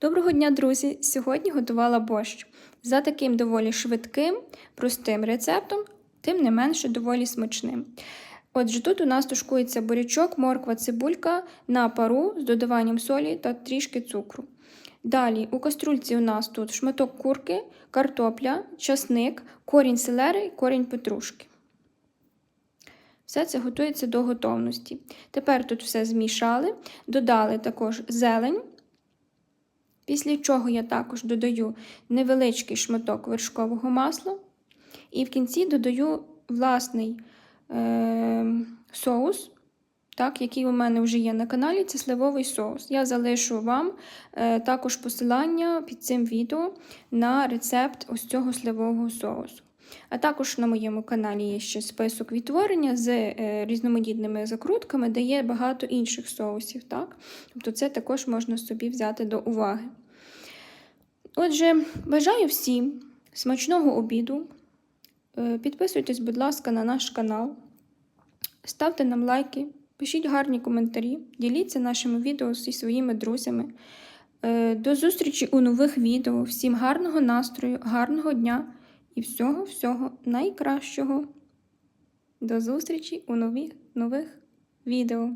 Доброго дня, друзі! Сьогодні готувала борщ за таким доволі швидким, простим рецептом, тим не менше доволі смачним. Отже, тут у нас тушкується бурячок, морква, цибулька на пару з додаванням солі та трішки цукру. Далі у каструльці у нас тут шматок курки, картопля, часник, корінь селери корінь петрушки. Все це готується до готовності. Тепер тут все змішали, додали також зелень. Після чого я також додаю невеличкий шматок вершкового масла. І в кінці додаю власний е- соус, так, який у мене вже є на каналі, це сливовий соус. Я залишу вам е- також посилання під цим відео на рецепт ось цього сливового соусу. А також на моєму каналі є ще список відтворення з е, різноманітними закрутками, де є багато інших соусів. Так? Тобто це також можна собі взяти до уваги. Отже, бажаю всім смачного обіду. Е, Підписуйтесь, будь ласка, на наш канал, ставте нам лайки, пишіть гарні коментарі, діліться нашими відео зі своїми друзями. Е, До зустрічі у нових відео. Всім гарного настрою, гарного дня і всього-всього найкращого. До зустрічі у нових, нових відео.